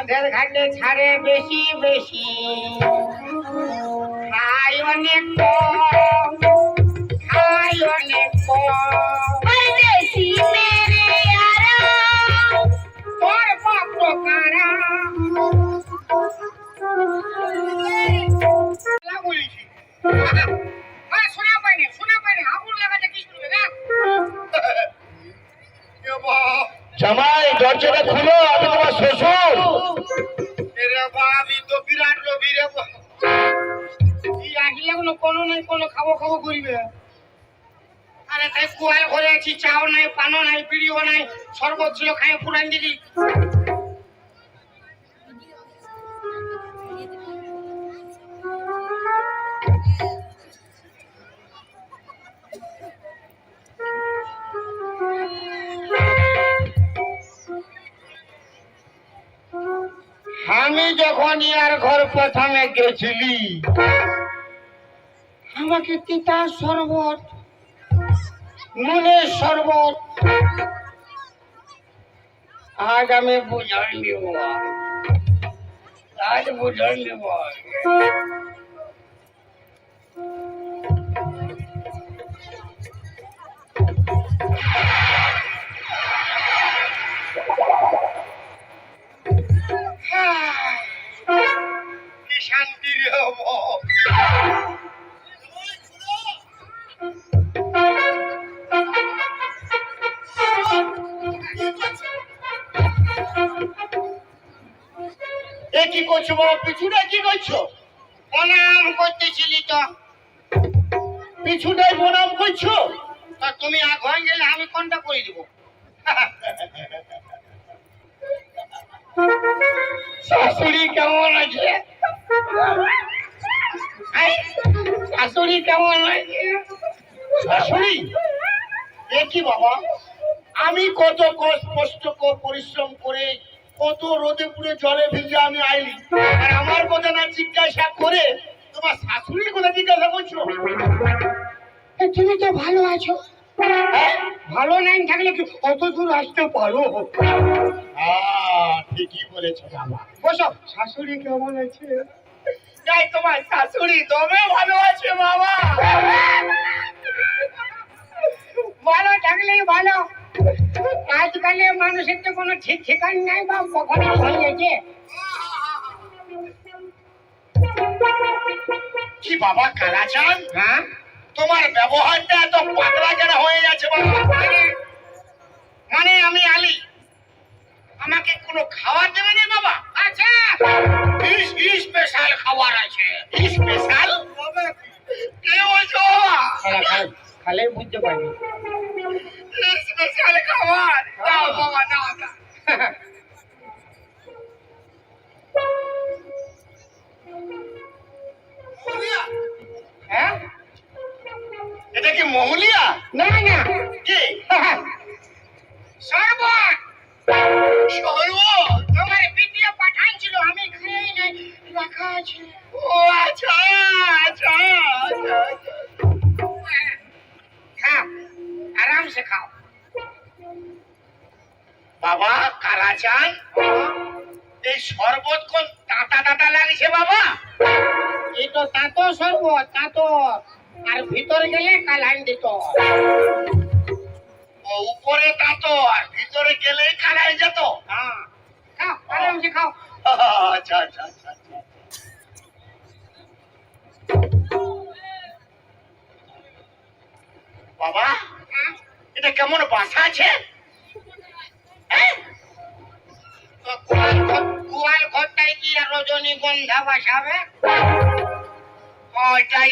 সাধের ঘাটে ছাড়ে বেশি বেশি। খাই অনেক নাই, কোনো খাব খাব করিবে। আরে তাই কুয়াল ঘরে আছি, চাও নাই পানো নাই, পিড়িও নাই, শরবত ছিল খাই পুরান দিদি আমি যখন ইয়ার ঘর প্রথমে গেছিলি আমাকে তিতা শরবত নুনের শরবত আজ আমি বুঝাই নিব আজ বুঝাই নিব কি শান্তি রে করছ বাবা পিছুটা কি করছ প্রণাম করতেছিলি তো। পিছুটাই প্রণাম করছ? তা তুমি আগুন গেলে আমি কোনটা করে দিব? শাশুড়ি কেমন আছে? শাশুড়ি কেমন আছে? শাশুড়ি? এ কি বাবা? আমি কত কষ্ট কষ্ট পরিশ্রম করে কত রোদে পুড়ে জলে ভিজে আমি আইলি। আর আমার কথা না জিজ্ঞাসা করে তোমার শাশুড়ির কথা জিজ্ঞাসা করছ? তুমি তো ভালো আছো। হ্যাঁ? ভালো নাই থাকলে কি অত দূর আসতে পারো? ঠিকই বলেছ বাবা। বসো শাশুড়ি কেমন আছে? তাই তোমার শাশুড়ি তবে ভালো আছে বাবা। ভালো থাকলেই ভালো। আজকালে মানুষের তো কোনো ঠিক ঠিকান নাই বা কখন কি বাবা কালাচান হ্যাঁ? তোমার ব্যবহারটা এত পাতলা কেন হয়ে যাচ্ছে বাবা? মানে মানে আমি আলি আমাকে কোনো খাবার দেবে না বাবা? আচ্ছা স্পেশাল খাবার আছে। স্পেশাল কি বলছো খালে বুঝতে পারবি স্পেশাল খাবার দাও বাবা দাও। হ্যাঁ এটা কি মহুলিয়া না না কি শরবত শরবত তোমার ভিডিও পাঠাইছিল আমি খাই নাই রাখা আছে ও আচ্ছা আচ্ছা আচ্ছা, বাবা কালাচান এই শরবত কোন টাটা টাটা লাগছে বাবা? এই তো তাতো শরবত তাতো। আর ভিতরে গেলে কালাইন দিত। উপরে তাতো আর ভিতরে গেলেই খারাই যেত হ্যাঁ। খাও আরাম খাও। আচ্ছা আচ্ছা আচ্ছা আচ্ছা। বাবা হ্যাঁ? এটা কেমন বাসা আছে হ্যাঁ? তো গোয়াল ঘর গোয়াল ঘরটাই কি বাসাবে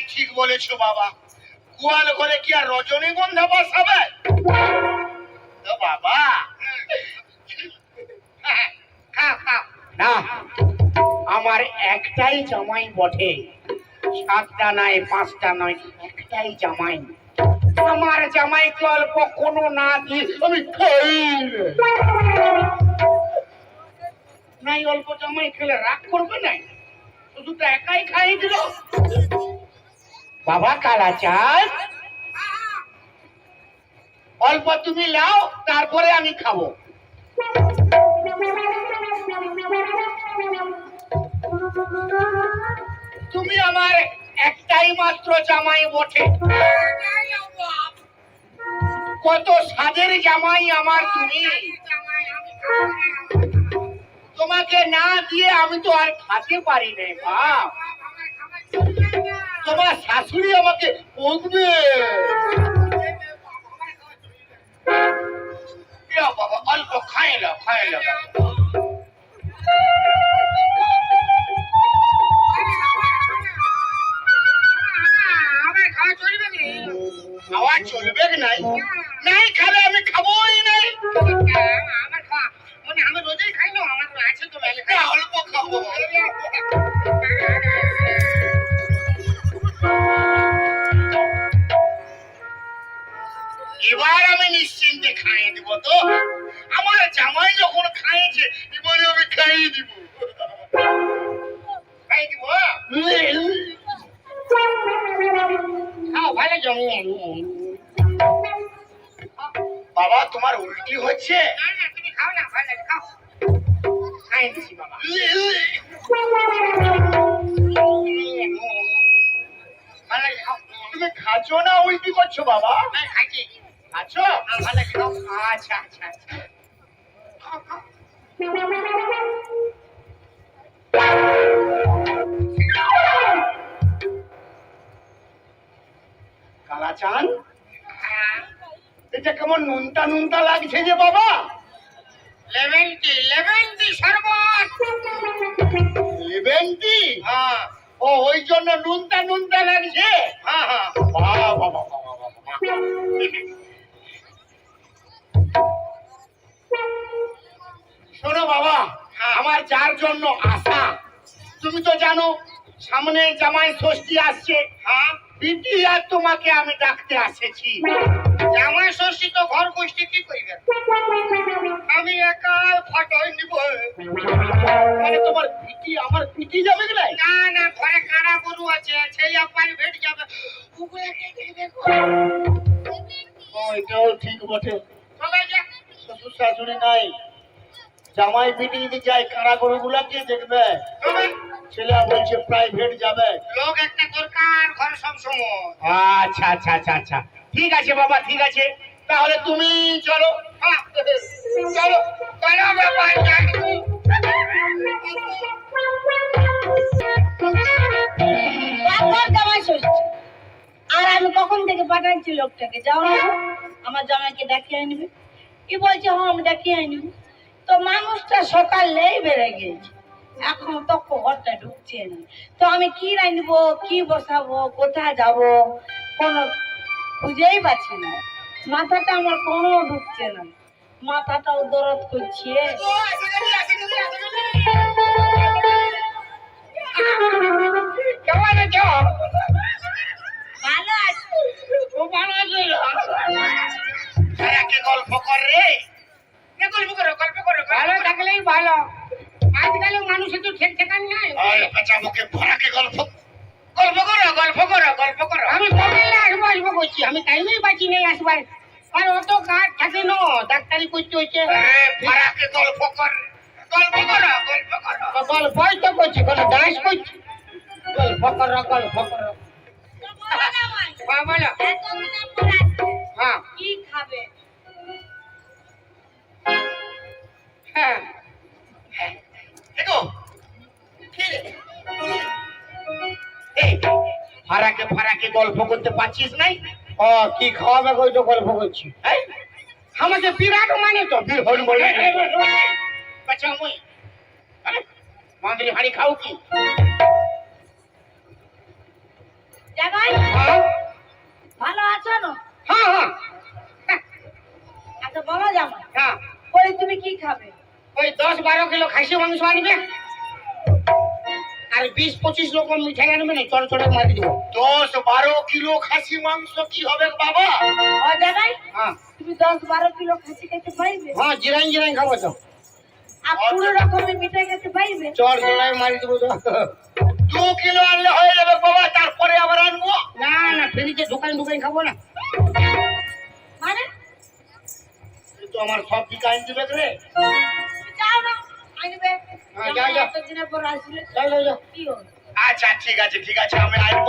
ঠিক বলেছ বাবা। ঘরে কি আর বসাবে বাবা। না, আমার একটাই জামাই বটে। সাতটা নয়, পাঁচটা নয়, একটাই জামাই। আমার জামাইকে অল্প কোনো না দিয়ে আমি খাই। নাই, অল্প জামাই খেলে রাগ করবে নাই? শুধু তো একাই খাই দিল। বাবা কালাচাঁদ অল্প তুমি লাও তারপরে আমি খাব। তুমি আমার একটাই মাত্র জামাই বটে। কত সাদের জামাই আমার তুমি। তোমাকে না দিয়ে আমি তো আর খাতে পারি না বাপ তোমার শাশুড়ি আমাকে বকবে খাওয়া চলবে নাই? নাই খাবে, আমি খাবোই নাই আমার খাওয়া মানে আমি রোজই খাই না আমার আছে তো মেলে এ, অল্প খাব এবার আমি নিশ্চিন্তে খাইয়ে দিব তো। আমার জামাই যখন খাইয়েছে, এবারে আমি খাইয়ে দিব। খাইয়ে দিব? খাও বাবা, তোমার উল্টি হচ্ছে? না দিছি বাবা ভালো তুমি করছ বাবা খাচ্ছ খাও। কালাচান, এটা কেমন নুনটা নুনটা লাগছে যে বাবা লেমন টি লেমন টি শরবত লেবেন্টি হ্যাঁ। ও ওই জন্য নুনটা নুনটা লাগছে? হ্যাঁ হ্যাঁ। বাবা বাবা শোনো বাবা আমার যার জন্য আশা তুমি তো জানো সামনে জামাই ষষ্ঠী আসছে। হ্যাঁ। বিটি আর তোমাকে আমি ডাকতে আসেছি। জামাই ষষ্ঠী তো ঘর গোষ্ঠী কি করবে আমি একা ফটোই নিব। মানে তোমার বিটি আমার পিটি যাবে কি না না ঘরে কারা গরু আছে? ছেলে পানি ভেট যাবে। ওগুলোকে দেখবে গো। ও এটাও ঠিক বটে। শ্বশুর শাশুড়ি নাই। জামাই বিটি যদি যায় কারা গরুগুলাকে দেখবে? ছেলে বলছে প্রাইভেট যাবে। লোক একটা দরকার ঘরে সব সময়। আচ্ছা আচ্ছা আচ্ছা আচ্ছা। ঠিক আছে বাবা ঠিক আছে। তাহলে তুমি চলো। হ্যাঁ, চলো। আর আমি কখন থেকে পাঠাচ্ছি লোকটাকে? যাও আমার জামাইকে দেখিয়ে আনবে। কি বলছে? হ্যাঁ আমি দেখিয়ে আনব। তো মানুষটা সকালেই বেড়ে গিয়েছে। এখন তো ঘরটা ঢুকছে না। তো আমি কি রাঁধবো কি বসাবো কোথায় যাব? কোনো খুঁজেই পাচ্ছি না। মাথাটা আমার কোনো ঢুকছে না। মাথাটাও দরদ করছে। কেমন আছো ভালো আছে। খুব ভালো আছো কে গল্প কর রে। গল্প করো গল্প করো ভালো থাকলেই ভালো। আজকাল মানুষের তো ঠিক ঠিকান নাই। আচ্ছা মুখে ভরাকে গল্প? গল্প করো গল্প করো গল্প করো। আমি মোবাইলে আসব আসব করছি আমি টাইমেই পাচ্ছি নেই আসবার। আর অত কাজ থাকে না ডাক্তারি করতে হচ্ছে ভরাকে গল্প কর গল্প করো গল্প করো। গল্পই তো করছি কোনো ডান্স করছি। গল্প করো গল্প করো। হ্যাঁ বলো। হ্যাঁ। কি খাবে হ্যাঁ। দেখো কি রে? ফারাকে ফারাকে গল্প করতে পারছিস নাই? ও কি খাওয়াবে কই তো গল্প করছি। এই আমাকে বিরাট মানে তো বীর হল বলে আচ্ছা মুই মাংরি হাড়ি খাও কি? জামাই? হ্যাঁ? ভালো আছো না? হ্যাঁ হ্যাঁ। আচ্ছা বলো জামাই। হ্যাঁ। বলি তুমি কি খাবে? ওই দশ বারো কিলো খাসি মাংস আনবে। আর বিশ পঁচিশ রকম মিঠাই আনবে না চড় চড়ে মারি দেবো। দশ বারো কিলো খাসি মাংস কি হবে বাবা? জামাই হ্যাঁ। তুমি দশ বারো কিলো খাসি খেতে পাইবে? হ্যাঁ জিরাই জিরাই খাব তো। আর পুরো রকমের মিঠাই খেতে পাইবে? চড় চড়াই মারি দেবো তো। দু কিলো আনলে হয়ে যাবে বাবা তারপরে আবার আনব। না না দোকান দোকান খাব না। মানে? তো আমার সব দিকে আইন দিবে রে। যাও না আনবে হ্যাঁ, আচ্ছা ঠিক আছে ঠিক আছে আমি আসব।